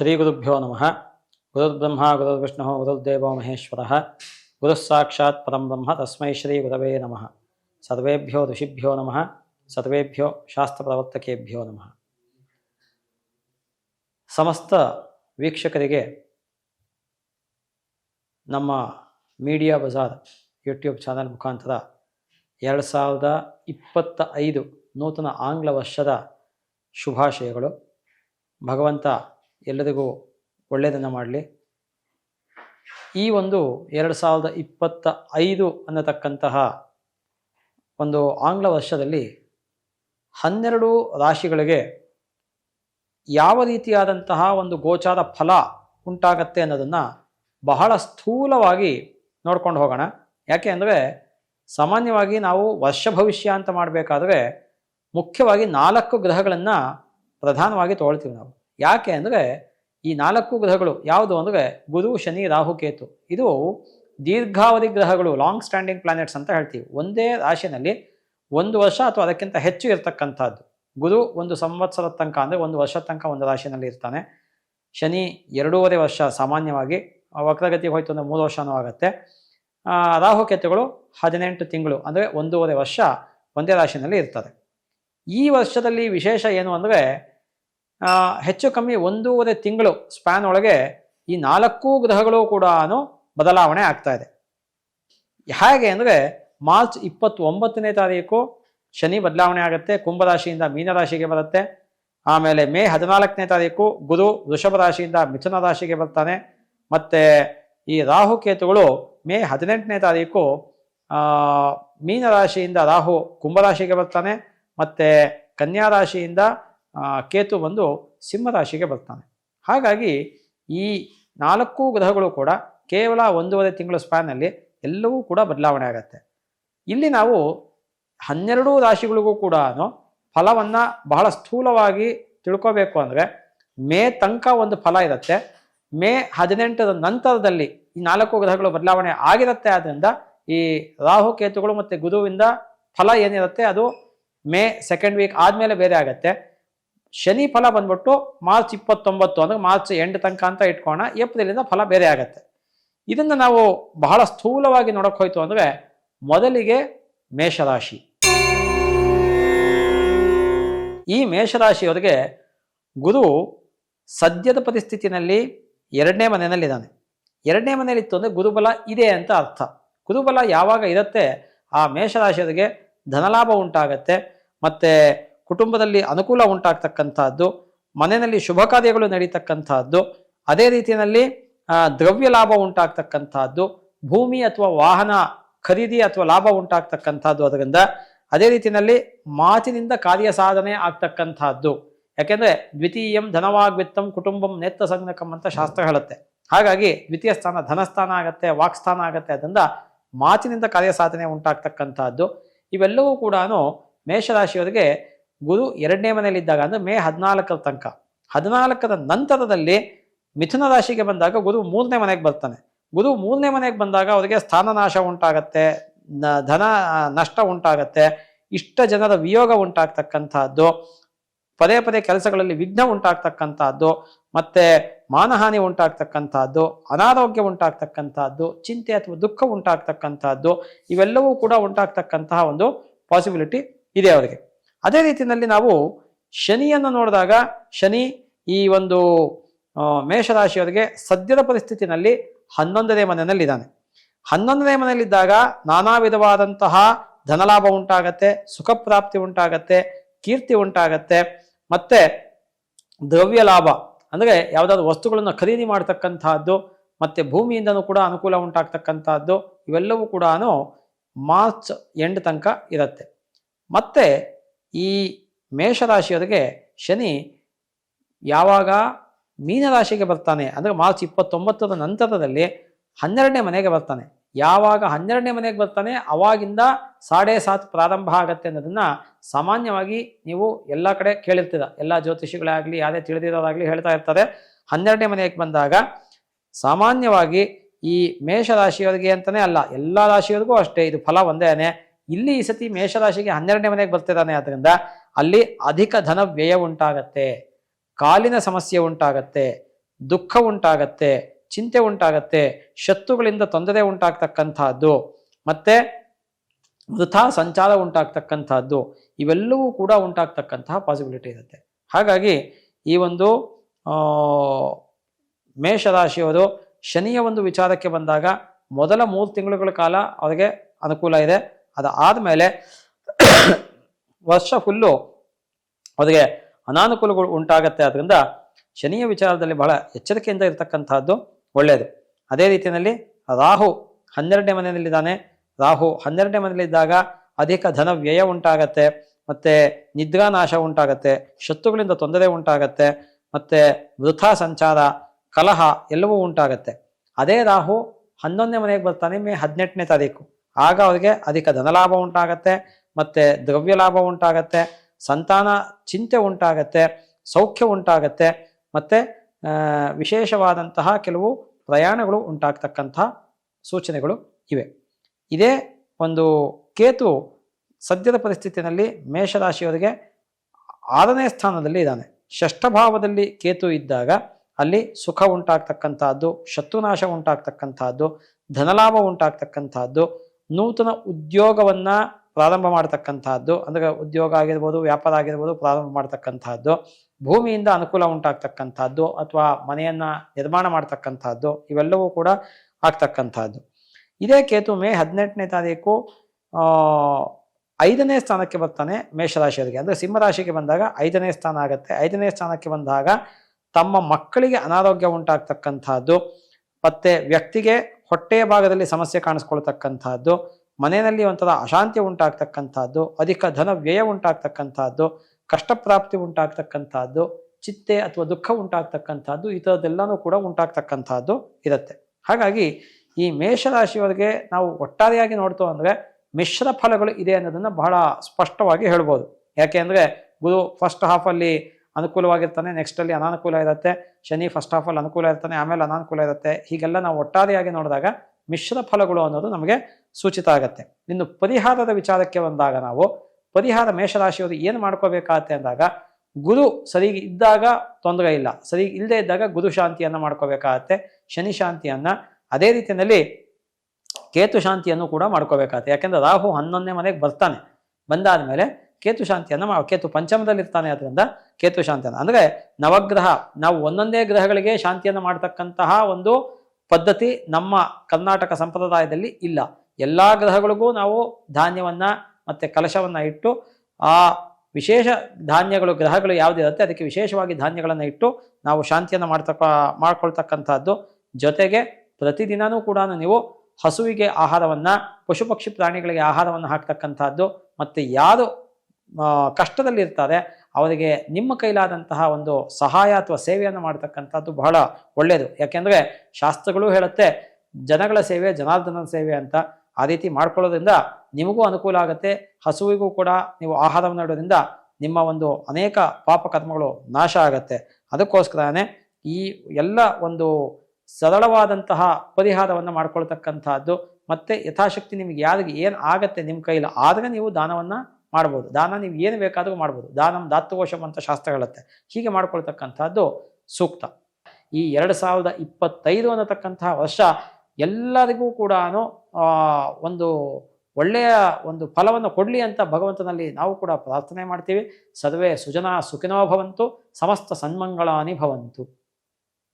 ಶ್ರೀಗುರುಭ್ಯೋ ನಮಃ. ಗುರುರ್ಬ್ರಹ್ಮ, ಗುರುರ್ವಿಷ್ಣು, ಗುರುರ್ದೇವೋ ಮಹೇಶ್ವರ. ಗುರುಸ್ಸಾಕ್ಷಾತ್ ಪರಂ ಬ್ರಹ್ಮ, ತಸ್ಮೈ ಶ್ರೀ ಗುರವೇ ನಮಃ. ಸರ್ವೇಭ್ಯೋ ಋಷಿಭ್ಯೋ ನಮಃ. ಸರ್ವೇಭ್ಯೋ ಶಾಸ್ತ್ರಪ್ರವರ್ತಕೇಭ್ಯೋ ನಮಃ. ಸಮಸ್ತ ವೀಕ್ಷಕರಿಗೆ ನಮ್ಮ ಮೀಡಿಯಾ ಬಜಾರ್ ಯೂಟ್ಯೂಬ್ ಚಾನಲ್ ಮುಖಾಂತರ ಎರಡು ಸಾವಿರದ ಇಪ್ಪತ್ತ ಐದು ನೂತನ ಆಂಗ್ಲ ವರ್ಷದ ಶುಭಾಶಯಗಳು. ಭಗವಂತ ಎಲ್ಲರಿಗೂ ಒಳ್ಳೆಯದನ್ನು ಮಾಡಲಿ. ಈ ಒಂದು ಎರಡು ಸಾವಿರದ ಇಪ್ಪತ್ತ ಐದು ಅನ್ನತಕ್ಕಂತಹ ಒಂದು ಆಂಗ್ಲ ವರ್ಷದಲ್ಲಿ ಹನ್ನೆರಡು ರಾಶಿಗಳಿಗೆ ಯಾವ ರೀತಿಯಾದಂತಹ ಒಂದು ಗೋಚಾರ ಫಲ ಉಂಟಾಗತ್ತೆ ಅನ್ನೋದನ್ನು ಬಹಳ ಸ್ಥೂಲವಾಗಿ ನೋಡ್ಕೊಂಡು ಹೋಗೋಣ. ಯಾಕೆ ಅಂದರೆ ಸಾಮಾನ್ಯವಾಗಿ ನಾವು ವರ್ಷ ಭವಿಷ್ಯ ಅಂತ ಮಾಡಬೇಕಾದ್ರೆ ಮುಖ್ಯವಾಗಿ ನಾಲ್ಕು ಗ್ರಹಗಳನ್ನು ಪ್ರಧಾನವಾಗಿ ತೊಗೊಳ್ತೀವಿ ನಾವು. ಯಾಕೆ ಅಂದರೆ ಈ ನಾಲ್ಕು ಗ್ರಹಗಳು ಯಾವುದು ಅಂದರೆ ಗುರು, ಶನಿ, ರಾಹು, ಕೇತು. ಇದು ದೀರ್ಘಾವಧಿ ಗ್ರಹಗಳು ಲಾಂಗ್ ಸ್ಟ್ಯಾಂಡಿಂಗ್ ಪ್ಲಾನೆಟ್ಸ್ ಅಂತ ಹೇಳ್ತೀವಿ. ಒಂದೇ ರಾಶಿನಲ್ಲಿ ಒಂದು ವರ್ಷ ಅಥವಾ ಅದಕ್ಕಿಂತ ಹೆಚ್ಚು ಇರತಕ್ಕಂಥದ್ದು. ಗುರು ಒಂದು ಸಂವತ್ಸರ ತನಕ ಅಂದರೆ ಒಂದು ವರ್ಷ ತನಕ ಒಂದು ರಾಶಿನಲ್ಲಿ ಇರ್ತಾನೆ. ಶನಿ ಎರಡೂವರೆ ವರ್ಷ ಸಾಮಾನ್ಯವಾಗಿ ವಕ್ರಗತಿ ಹೋಯ್ತು ಅಂದರೆ ಮೂರು ವರ್ಷನೂ ಆಗುತ್ತೆ. ರಾಹುಕೇತುಗಳು ಹದಿನೆಂಟು ತಿಂಗಳು ಅಂದರೆ ಒಂದೂವರೆ ವರ್ಷ ಒಂದೇ ರಾಶಿನಲ್ಲಿ ಇರ್ತದೆ. ಈ ವರ್ಷದಲ್ಲಿ ವಿಶೇಷ ಏನು ಅಂದರೆ ಹೆಚ್ಚು ಕಮ್ಮಿ ಒಂದೂವರೆ ತಿಂಗಳು ಸ್ಪ್ಯಾನ್ ಒಳಗೆ ಈ ನಾಲ್ಕು ಗ್ರಹಗಳು ಕೂಡ ಬದಲಾವಣೆ ಆಗ್ತಾ ಇದೆ. ಹೇಗೆ ಅಂದರೆ ಮಾರ್ಚ್ ಇಪ್ಪತ್ತೊಂಬತ್ತನೇ ತಾರೀಕು ಶನಿ ಬದಲಾವಣೆ ಆಗುತ್ತೆ ಕುಂಭರಾಶಿಯಿಂದ ಮೀನರಾಶಿಗೆ ಬರುತ್ತೆ, ಆಮೇಲೆ ಮೇ ಹದಿನಾಲ್ಕನೇ ತಾರೀಕು ಗುರು ವೃಷಭ ರಾಶಿಯಿಂದ ಮಿಥುನ ರಾಶಿಗೆ ಬರ್ತಾನೆ, ಮತ್ತು ಈ ರಾಹುಕೇತುಗಳು ಮೇ ಹದಿನೆಂಟನೇ ತಾರೀಕು ಮೀನರಾಶಿಯಿಂದ ರಾಹು ಕುಂಭರಾಶಿಗೆ ಬರ್ತಾನೆ, ಮತ್ತು ಕನ್ಯಾ ರಾಶಿಯಿಂದ ಕೇತು ಬಂದು ಸಿಂಹರಾಶಿಗೆ ಬರ್ತಾನೆ. ಹಾಗಾಗಿ ಈ ನಾಲ್ಕು ಗ್ರಹಗಳು ಕೂಡ ಕೇವಲ ಒಂದೂವರೆ ತಿಂಗಳ ಸ್ಪ್ಯಾನಲ್ಲಿ ಎಲ್ಲವೂ ಕೂಡ ಬದಲಾವಣೆ ಆಗತ್ತೆ. ಇಲ್ಲಿ ನಾವು ಹನ್ನೆರಡು ರಾಶಿಗಳಿಗೂ ಕೂಡ ಫಲವನ್ನು ಬಹಳ ಸ್ಥೂಲವಾಗಿ ತಿಳ್ಕೋಬೇಕು ಅಂದರೆ ಮೇ ತನಕ ಒಂದು ಫಲ ಇರುತ್ತೆ. ಮೇ ಹದಿನೆಂಟರ ನಂತರದಲ್ಲಿ ಈ ನಾಲ್ಕು ಗ್ರಹಗಳು ಬದಲಾವಣೆ ಆಗಿರುತ್ತೆ. ಆದ್ದರಿಂದ ಈ ರಾಹು, ಕೇತುಗಳು ಮತ್ತು ಗುರುವಿಂದ ಫಲ ಏನಿರುತ್ತೆ ಅದು ಮೇ ಸೆಕೆಂಡ್ ವೀಕ್ ಆದಮೇಲೆ ಬೇರೆ ಆಗತ್ತೆ. ಶನಿ ಫಲ ಬಂದ್ಬಿಟ್ಟು ಮಾರ್ಚ್ ಇಪ್ಪತ್ತೊಂಬತ್ತು, ಅಂದ್ರೆ ಮಾರ್ಚ್ ಎಂಡ್ ತನಕ ಅಂತ ಇಟ್ಕೋಣ ಏಪ್ರಿಲಿಂದ ಫಲ ಬೇರೆ ಆಗತ್ತೆ. ಇದನ್ನ ನಾವು ಬಹಳ ಸ್ಥೂಲವಾಗಿ ನೋಡಕ್ ಹೋಯ್ತು ಅಂದ್ರೆ ಮೊದಲಿಗೆ ಮೇಷರಾಶಿ. ಈ ಮೇಷರಾಶಿಯವರಿಗೆ ಗುರು ಸದ್ಯದ ಪರಿಸ್ಥಿತಿನಲ್ಲಿ ಎರಡನೇ ಮನೆಯಲ್ಲಿದ್ದಾನೆ. ಎರಡನೇ ಮನೆಯಲ್ಲಿ ಇತ್ತು ಅಂದ್ರೆ ಗುರುಬಲ ಇದೆ ಅಂತ ಅರ್ಥ. ಗುರುಬಲ ಯಾವಾಗ ಇರುತ್ತೆ ಆ ಮೇಷರಾಶಿಯವರಿಗೆ ಧನಲಾಭ ಉಂಟಾಗತ್ತೆ. ಮತ್ತೆ ಕುಟುಂಬದಲ್ಲಿ ಅನುಕೂಲ ಉಂಟಾಗ್ತಕ್ಕಂಥದ್ದು, ಮನೆಯಲ್ಲಿ ಶುಭ ಕಾರ್ಯಗಳು ನಡೀತಕ್ಕಂಥದ್ದು, ಅದೇ ರೀತಿಯಲ್ಲಿ ದ್ರವ್ಯ ಲಾಭ ಉಂಟಾಗ್ತಕ್ಕಂಥದ್ದು, ಭೂಮಿ ಅಥವಾ ವಾಹನ ಖರೀದಿ ಅಥವಾ ಲಾಭ ಉಂಟಾಗ್ತಕ್ಕಂಥದ್ದು ಅದರಿಂದ ಅದೇ ರೀತಿಯಲ್ಲಿ ಮಾತಿನಿಂದ ಕಾರ್ಯ ಸಾಧನೆ ಆಗ್ತಕ್ಕಂಥದ್ದು. ಯಾಕೆಂದ್ರೆ ದ್ವಿತೀಯಂ ಧನವಾಗ್ವಿತ್ತಂ ಕುಟುಂಬಂ ನೇತ್ರ ಸಂಜ್ಞಕಂ ಅಂತ ಶಾಸ್ತ್ರ ಹೇಳುತ್ತೆ. ಹಾಗಾಗಿ ದ್ವಿತೀಯ ಸ್ಥಾನ ಧನಸ್ಥಾನ ಆಗತ್ತೆ, ವಾಕ್ಸ್ಥಾನ ಆಗತ್ತೆ, ಅದರಿಂದ ಮಾತಿನಿಂದ ಕಾರ್ಯ ಸಾಧನೆ ಉಂಟಾಗ್ತಕ್ಕಂಥದ್ದು. ಇವೆಲ್ಲವೂ ಕೂಡ ಮೇಷರಾಶಿಯವರಿಗೆ ಗುರು ಎರಡನೇ ಮನೆಯಲ್ಲಿದ್ದಾಗ, ಅಂದ್ರೆ ಮೇ ಹದಿನಾಲ್ಕರ ತನಕ. ಹದಿನಾಲ್ಕರ ನಂತರದಲ್ಲಿ ಮಿಥುನ ರಾಶಿಗೆ ಬಂದಾಗ ಗುರು ಮೂರನೇ ಮನೆಗೆ ಬರ್ತಾನೆ. ಗುರು ಮೂರನೇ ಮನೆಗೆ ಬಂದಾಗ ಅವರಿಗೆ ಸ್ಥಾನನಾಶ ಉಂಟಾಗತ್ತೆ, ನ- ಧನ ನಷ್ಟ ಉಂಟಾಗತ್ತೆ, ಇಷ್ಟ ಜನರ ವಿಯೋಗ ಉಂಟಾಗ್ತಕ್ಕಂಥದ್ದು, ಪದೇ ಪದೇ ಕೆಲಸಗಳಲ್ಲಿ ವಿಘ್ನ ಉಂಟಾಗ್ತಕ್ಕಂಥದ್ದು, ಮತ್ತೆ ಮಾನಹಾನಿ ಉಂಟಾಗ್ತಕ್ಕಂಥದ್ದು, ಅನಾರೋಗ್ಯ ಉಂಟಾಗ್ತಕ್ಕಂಥದ್ದು, ಚಿಂತೆ ಅಥವಾ ದುಃಖ ಉಂಟಾಗ್ತಕ್ಕಂಥದ್ದು, ಇವೆಲ್ಲವೂ ಕೂಡ ಉಂಟಾಗ್ತಕ್ಕಂತಹ ಒಂದು ಪಾಸಿಬಿಲಿಟಿ ಇದೆ ಅವರಿಗೆ. ಅದೇ ರೀತಿಯಲ್ಲಿ ನಾವು ಶನಿಯನ್ನು ನೋಡಿದಾಗ ಶನಿ ಈ ಒಂದು ಮೇಷರಾಶಿಯವರಿಗೆ ಸದ್ಯದ ಪರಿಸ್ಥಿತಿನಲ್ಲಿ ಹನ್ನೊಂದನೇ ಮನೆಯಲ್ಲಿದ್ದಾನೆ. ಹನ್ನೊಂದನೇ ಮನೆಯಲ್ಲಿದ್ದಾಗ ನಾನಾ ವಿಧವಾದಂತಹ ಧನಲಾಭ ಉಂಟಾಗತ್ತೆ ಸುಖ ಪ್ರಾಪ್ತಿ ಉಂಟಾಗತ್ತೆ, ಕೀರ್ತಿ ಉಂಟಾಗತ್ತೆ, ಮತ್ತೆ ದ್ರವ್ಯ ಲಾಭ, ಅಂದ್ರೆ ಯಾವುದಾದ್ರು ವಸ್ತುಗಳನ್ನು ಖರೀದಿ ಮಾಡ್ತಕ್ಕಂತಹದ್ದು, ಮತ್ತೆ ಭೂಮಿಯಿಂದನೂ ಕೂಡ ಅನುಕೂಲ ಉಂಟಾಗ್ತಕ್ಕಂತಹದ್ದು, ಇವೆಲ್ಲವೂ ಕೂಡ ಮಾರ್ಚ್ ಎಂಡ್ ತನಕ ಇರುತ್ತೆ. ಮತ್ತೆ ಈ ಮೇಷರಾಶಿಯವರಿಗೆ ಶನಿ ಯಾವಾಗ ಮೀನರಾಶಿಗೆ ಬರ್ತಾನೆ, ಅಂದರೆ ಮಾರ್ಚ್ ಇಪ್ಪತ್ತೊಂಬತ್ತರ ನಂತರದಲ್ಲಿ ಹನ್ನೆರಡನೇ ಮನೆಗೆ ಬರ್ತಾನೆ. ಯಾವಾಗ ಹನ್ನೆರಡನೇ ಮನೆಗೆ ಬರ್ತಾನೆ, ಅವಾಗಿಂದ ಸಾಡೆ ಸಾತ್ ಪ್ರಾರಂಭ ಆಗತ್ತೆ ಅನ್ನೋದನ್ನು ಸಾಮಾನ್ಯವಾಗಿ ನೀವು ಎಲ್ಲ ಕಡೆ ಕೇಳಿರ್ತೀರ. ಎಲ್ಲ ಜ್ಯೋತಿಷಿಗಳಾಗಲಿ, ಯಾರೇ ತಿಳಿದಿರೋರಾಗಲಿ ಹೇಳ್ತಾ ಇರ್ತಾರೆ. ಹನ್ನೆರಡನೇ ಮನೆಗೆ ಬಂದಾಗ ಸಾಮಾನ್ಯವಾಗಿ ಈ ಮೇಷರಾಶಿಯವರಿಗೆ ಅಂತಲೇ ಅಲ್ಲ, ಎಲ್ಲ ರಾಶಿಯವರಿಗೂ ಅಷ್ಟೇ, ಇದು ಫಲ ಒಂದೇನೆ ಇಲ್ಲಿ ಈ ಸತಿ ಮೇಷರಾಶಿಗೆ ಹನ್ನೆರಡನೇ ಮನೆಗೆ ಬರ್ತಿದ್ದಾನೆ. ಆದ್ರಿಂದ ಅಲ್ಲಿ ಅಧಿಕ ಧನ ವ್ಯಯ ಉಂಟಾಗತ್ತೆ. ಕಾಲಿನ ಸಮಸ್ಯೆ ಉಂಟಾಗತ್ತೆ. ದುಃಖ ಉಂಟಾಗತ್ತೆ. ಚಿಂತೆ ಉಂಟಾಗತ್ತೆ. ಶತ್ರುಗಳಿಂದ ತೊಂದರೆ ಉಂಟಾಗ್ತಕ್ಕಂತಹದ್ದು ಮತ್ತೆ ವೃಥಾ ಸಂಚಾರ ಉಂಟಾಗ್ತಕ್ಕಂತಹದ್ದು ಇವೆಲ್ಲವೂ ಕೂಡ ಉಂಟಾಗ್ತಕ್ಕಂತಹ ಪಾಸಿಬಿಲಿಟಿ ಇರುತ್ತೆ. ಹಾಗಾಗಿ ಈ ಒಂದು ಮೇಷರಾಶಿಯವರು ಶನಿಯ ಒಂದು ವಿಚಾರಕ್ಕೆ ಬಂದಾಗ ಮೊದಲ ಮೂರು ತಿಂಗಳುಗಳ ಕಾಲ ಅವರಿಗೆ ಅನುಕೂಲ ಇದೆ. ಅದಾದಮೇಲೆ ವರ್ಷ ಫುಲ್ಲು ಅವರಿಗೆ ಅನಾನುಕೂಲಗಳು ಉಂಟಾಗತ್ತೆ. ಆದ್ದರಿಂದ ಶನಿಯ ವಿಚಾರದಲ್ಲಿ ಬಹಳ ಎಚ್ಚರಿಕೆಯಿಂದ ಇರತಕ್ಕಂತಹದ್ದು ಒಳ್ಳೆಯದು ಅದೇ ರೀತಿಯಲ್ಲಿ ರಾಹು ಹನ್ನೆರಡನೇ ಮನೆಯಲ್ಲಿದ್ದಾನೆ. ರಾಹು ಹನ್ನೆರಡನೇ ಮನೆಯಲ್ಲಿದ್ದಾಗ ಅಧಿಕ ಧನ ವ್ಯಯ ಉಂಟಾಗತ್ತೆ. ಮತ್ತೆ ನಿದ್ರಾನಾಶ ಉಂಟಾಗತ್ತೆ. ಶತ್ರುಗಳಿಂದ ತೊಂದರೆ ಉಂಟಾಗತ್ತೆ. ಮತ್ತೆ ವೃಥಾ ಸಂಚಾರ, ಕಲಹ ಎಲ್ಲವೂ ಉಂಟಾಗತ್ತೆ. ಅದೇ ರಾಹು ಹನ್ನೊಂದನೇ ಮನೆಗೆ ಬರ್ತಾನೆ ಮೇ ಹದಿನೆಂಟನೇ ತಾರೀಕು. ಆಗ ಅವರಿಗೆ ಅಧಿಕ ಧನಲಾಭ ಉಂಟಾಗತ್ತೆ, ಮತ್ತು ದ್ರವ್ಯ ಲಾಭ ಉಂಟಾಗತ್ತೆ, ಸಂತಾನ ಚಿಂತೆ ಉಂಟಾಗತ್ತೆ, ಸೌಖ್ಯ ಉಂಟಾಗತ್ತೆ, ಮತ್ತು ವಿಶೇಷವಾದಂತಹ ಕೆಲವು ಪ್ರಯಾಣಗಳು ಉಂಟಾಗ್ತಕ್ಕಂತಹ ಸೂಚನೆಗಳು ಇವೆ. ಇದೇ ಒಂದು ಕೇತು ಸದ್ಯದ ಪರಿಸ್ಥಿತಿಯಲ್ಲಿ ಮೇಷರಾಶಿಯವರಿಗೆ ಆರನೇ ಸ್ಥಾನದಲ್ಲಿ ಇದ್ದಾನೆ. ಷಷ್ಠ ಭಾವದಲ್ಲಿ ಕೇತು ಇದ್ದಾಗ ಅಲ್ಲಿ ಸುಖ ಉಂಟಾಗ್ತಕ್ಕಂಥದ್ದು, ಶತ್ರುನಾಶ ಉಂಟಾಗ್ತಕ್ಕಂತಹದ್ದು ಧನಲಾಭ ಉಂಟಾಗ್ತಕ್ಕಂತಹದ್ದು ನೂತನ ಉದ್ಯೋಗವನ್ನ ಪ್ರಾರಂಭ ಮಾಡತಕ್ಕಂತಹದ್ದು, ಅಂದ್ರೆ ಉದ್ಯೋಗ ಆಗಿರ್ಬೋದು, ವ್ಯಾಪಾರ ಆಗಿರ್ಬೋದು, ಪ್ರಾರಂಭ ಮಾಡತಕ್ಕಂತಹದ್ದು, ಭೂಮಿಯಿಂದ ಅನುಕೂಲ ಉಂಟಾಗ್ತಕ್ಕಂಥದ್ದು ಅಥವಾ ಮನೆಯನ್ನ ನಿರ್ಮಾಣ ಮಾಡ್ತಕ್ಕಂತಹದ್ದು, ಇವೆಲ್ಲವೂ ಕೂಡ ಆಗ್ತಕ್ಕಂಥದ್ದು ಇದೇ ಕೇತು ಮೇ ಹದಿನೆಂಟನೇ ತಾರೀಕು ಐದನೇ ಸ್ಥಾನಕ್ಕೆ ಬರ್ತಾನೆ ಮೇಷರಾಶಿಯವರಿಗೆ. ಅಂದ್ರೆ ಸಿಂಹರಾಶಿಗೆ ಬಂದಾಗ ಐದನೇ ಸ್ಥಾನ ಆಗುತ್ತೆ. ಐದನೇ ಸ್ಥಾನಕ್ಕೆ ಬಂದಾಗ ತಮ್ಮ ಮಕ್ಕಳಿಗೆ ಅನಾರೋಗ್ಯ ಉಂಟಾಗ್ತಕ್ಕಂಥದ್ದು ಮತ್ತೆ ವ್ಯಕ್ತಿಗೆ ಹೊಟ್ಟೆಯ ಭಾಗದಲ್ಲಿ ಸಮಸ್ಯೆ ಕಾಣಿಸ್ಕೊಳ್ತಕ್ಕಂಥದ್ದು, ಮನೆಯಲ್ಲಿ ಒಂಥರ ಅಶಾಂತಿ ಉಂಟಾಗ್ತಕ್ಕಂಥದ್ದು, ಅಧಿಕ ಧನ ವ್ಯಯ ಉಂಟಾಗ್ತಕ್ಕಂಥದ್ದು ಕಷ್ಟಪ್ರಾಪ್ತಿ ಉಂಟಾಗ್ತಕ್ಕಂಥದ್ದು, ಚಿತ್ತೆ ಅಥವಾ ದುಃಖ ಉಂಟಾಗ್ತಕ್ಕಂಥದ್ದು ಈ ಥರದ್ದೆಲ್ಲನೂ ಕೂಡ ಉಂಟಾಗ್ತಕ್ಕಂಥದ್ದು ಇರುತ್ತೆ. ಹಾಗಾಗಿ ಈ ಮೇಷರಾಶಿಯವರಿಗೆ ನಾವು ಒಟ್ಟಾರೆಯಾಗಿ ನೋಡ್ತು ಅಂದರೆ ಮಿಶ್ರ ಫಲಗಳು ಇದೆ ಅನ್ನೋದನ್ನು ಬಹಳ ಸ್ಪಷ್ಟವಾಗಿ ಹೇಳ್ಬೋದು. ಯಾಕೆ ಅಂದರೆ ಗುರು ಫಸ್ಟ್ ಹಾಫಲ್ಲಿ ಅನುಕೂಲವಾಗಿರ್ತಾನೆ. ನೆಕ್ಸ್ಟ್ ಅಲ್ಲಿ ಅನಾನುಕೂಲ ಇರುತ್ತೆ. ಶನಿ ಫಸ್ಟ್ ಆಫ್ ಆಲ್ ಅನುಕೂಲ ಇರ್ತಾನೆ. ಆಮೇಲೆ ಅನಾನುಕೂಲ ಇರುತ್ತೆ. ಹೀಗೆಲ್ಲ ನಾವು ಒಟ್ಟಾರೆಯಾಗಿ ನೋಡಿದಾಗ ಮಿಶ್ರ ಫಲಗಳು ಅನ್ನೋದು ನಮಗೆ ಸೂಚಿತ ಆಗುತ್ತೆ. ಇನ್ನು ಪರಿಹಾರದ ವಿಚಾರಕ್ಕೆ ಬಂದಾಗ ನಾವು ಪರಿಹಾರ ಮೇಷರಾಶಿಯವರು ಏನು ಮಾಡ್ಕೋಬೇಕಾಗತ್ತೆ ಅಂದಾಗ ಗುರು ಸರಿ ಇದ್ದಾಗ ತೊಂದರೆ ಇಲ್ಲ. ಸರಿ ಇಲ್ಲದೆ ಇದ್ದಾಗ ಗುರು ಶಾಂತಿಯನ್ನು ಮಾಡ್ಕೋಬೇಕಾಗತ್ತೆ. ಶನಿ ಶಾಂತಿಯನ್ನು ಅದೇ ರೀತಿಯಲ್ಲಿ ಕೇತು ಶಾಂತಿಯನ್ನು ಕೂಡ ಮಾಡ್ಕೋಬೇಕಾಗತ್ತೆ. ಯಾಕೆಂದರೆ ರಾಹು ಹನ್ನೊಂದನೇ ಮನೆಗೆ ಬರ್ತಾನೆ. ಬಂದಾದ್ಮೇಲೆ ಕೇತು ಶಾಂತಿಯನ್ನು ಮಾ ಕೇತು ಪಂಚಮದಲ್ಲಿ ಇರ್ತಾನೆ ಅದರಿಂದ ಕೇತು ಶಾಂತಿಯನ್ನು. ಅಂದರೆ ನವಗ್ರಹ, ನಾವು ಒಂದೊಂದೇ ಗ್ರಹಗಳಿಗೆ ಶಾಂತಿಯನ್ನು ಮಾಡ್ತಕ್ಕಂತಹ ಒಂದು ಪದ್ಧತಿ ನಮ್ಮ ಕರ್ನಾಟಕ ಸಂಪ್ರದಾಯದಲ್ಲಿ ಇಲ್ಲ. ಎಲ್ಲ ಗ್ರಹಗಳಿಗೂ ನಾವು ಧಾನ್ಯವನ್ನು ಮತ್ತು ಕಲಶವನ್ನು ಇಟ್ಟು, ಆ ವಿಶೇಷ ಧಾನ್ಯಗಳು, ಗ್ರಹಗಳು ಯಾವುದಿರುತ್ತೆ ಅದಕ್ಕೆ ವಿಶೇಷವಾಗಿ ಧಾನ್ಯಗಳನ್ನು ಇಟ್ಟು ನಾವು ಶಾಂತಿಯನ್ನು ಮಾಡ್ತಕ್ಕ ಮಾಡ್ಕೊಳ್ತಕ್ಕಂಥದ್ದು ಜೊತೆಗೆ ಪ್ರತಿದಿನವೂ ಕೂಡ ನೀವು ಹಸುವಿಗೆ ಆಹಾರವನ್ನು ಪಶು ಪಕ್ಷಿ ಪ್ರಾಣಿಗಳಿಗೆ ಆಹಾರವನ್ನು ಹಾಕ್ತಕ್ಕಂಥದ್ದು ಮತ್ತು ಯಾರು ಆ, ಕಷ್ಟದಲ್ಲಿ ಇರ್ತಾರೆ ಅವರಿಗೆ ನಿಮ್ಮ ಕೈಲಾದಂತಹ ಒಂದು ಸಹಾಯ ಅಥವಾ ಸೇವೆಯನ್ನು ಮಾಡ್ತಕ್ಕಂಥದ್ದು ಬಹಳ ಒಳ್ಳೆಯದು. ಯಾಕೆಂದರೆ ಶಾಸ್ತ್ರಗಳು ಹೇಳುತ್ತೆ ಜನಗಳ ಸೇವೆ ಜನಾರ್ದನ ಸೇವೆ ಅಂತ. ಆ ರೀತಿ ಮಾಡ್ಕೊಳ್ಳೋದ್ರಿಂದ ನಿಮಗೂ ಅನುಕೂಲ ಆಗುತ್ತೆ. ಹಸುವಿಗೂ ಕೂಡ ನೀವು ಆಹಾರವನ್ನು ಇಡೋದ್ರಿಂದ ನಿಮ್ಮ ಒಂದು ಅನೇಕ ಪಾಪ ಕರ್ಮಗಳು ನಾಶ ಆಗುತ್ತೆ. ಅದಕ್ಕೋಸ್ಕರನೇ ಈ ಎಲ್ಲ ಒಂದು ಸರಳವಾದಂತಹ ಪರಿಹಾರವನ್ನು ಮಾಡ್ಕೊಳ್ತಕ್ಕಂಥದ್ದು ಮತ್ತೆ ಯಥಾಶಕ್ತಿ ನಿಮಗೆ ಯಾರಿಗೆ ಏನು ಆಗತ್ತೆ ನಿಮ್ಮ ಕೈಲಿ ಆದರೆ ನೀವು ದಾನವನ್ನ ಮಾಡ್ಬೋದು. ದಾನ ನೀವು ಏನು ಬೇಕಾದರೂ ಮಾಡ್ಬೋದು. ದಾನಂ ದಾತುಕೋಶಂ ಅಂತ ಶಾಸ್ತ್ರ ಹೇಳುತ್ತೆ ಹೀಗೆ ಮಾಡ್ಕೊಳ್ತಕ್ಕಂಥದ್ದು ಸೂಕ್ತ. ಈ ಎರಡು ಸಾವಿರದ ಇಪ್ಪತ್ತೈದು ಅನ್ನತಕ್ಕಂತಹ ವರ್ಷ ಎಲ್ಲರಿಗೂ ಕೂಡ ಒಂದು ಒಳ್ಳೆಯ ಒಂದು ಫಲವನ್ನು ಕೊಡಲಿ ಅಂತ ಭಗವಂತನಲ್ಲಿ ನಾವು ಕೂಡ ಪ್ರಾರ್ಥನೆ ಮಾಡ್ತೀವಿ. ಸರ್ವೇ ಸುಜನಾ ಸುಖಿನೋ ಭವಂತು, ಸಮಸ್ತ ಸನ್ಮಂಗಳಾನಿ ಭವಂತು.